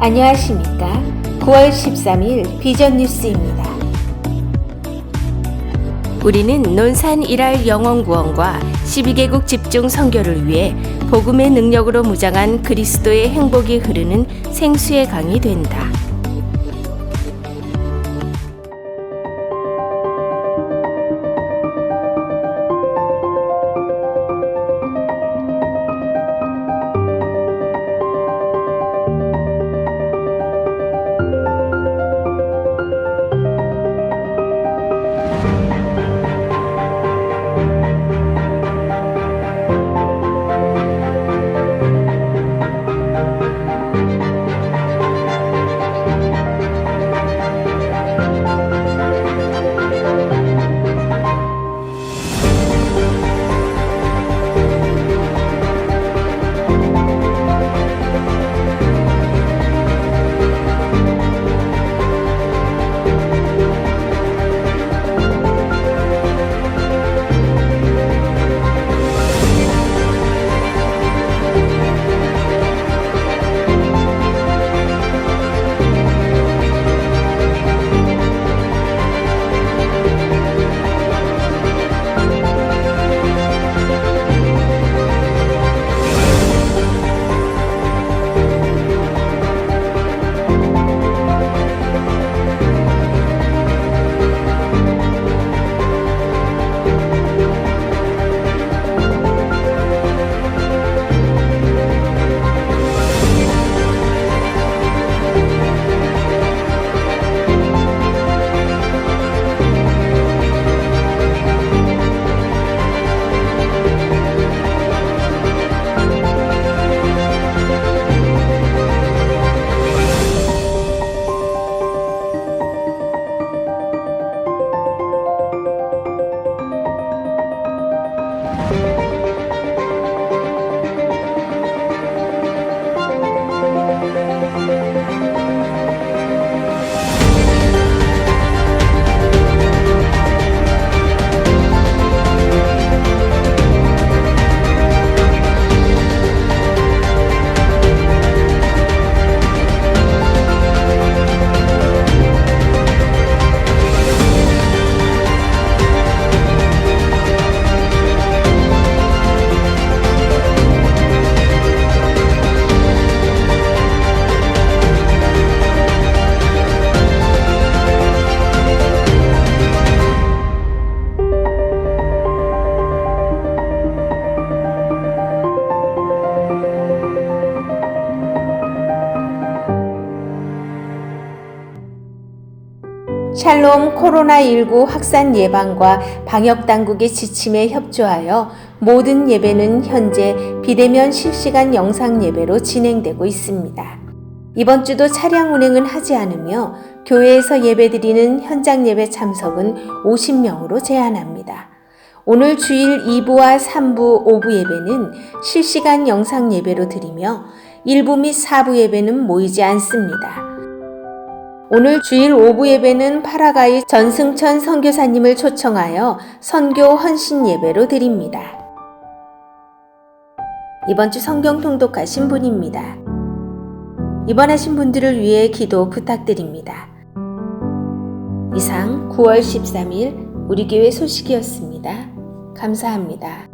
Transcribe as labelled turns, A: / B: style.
A: 안녕하십니까. 9월 13일 비전 뉴스입니다.
B: 우리는 논산 일할 영원 구원과 12개국 집중 선교를 위해 복음의 능력으로 무장한 그리스도의 행복이 흐르는 생수의 강이 된다.
A: 샬롬 코로나19 확산 예방과 방역 당국의 지침에 협조하여 모든 예배는 현재 비대면 실시간 영상 예배로 진행되고 있습니다. 이번 주도 차량 운행은 하지 않으며 교회에서 예배드리는 현장 예배 참석은 50명으로 제한합니다. 오늘 주일 2부와 3부, 5부 예배는 실시간 영상 예배로 드리며 1부 및 4부 예배는 모이지 않습니다. 오늘 주일 오부 예배는 파라가이 전승천 선교사님을 초청하여 선교 헌신 예배로 드립니다. 이번 주 성경 통독하신 분입니다. 입원하신 분들을 위해 기도 부탁드립니다. 이상 9월 13일 우리 교회 소식이었습니다. 감사합니다.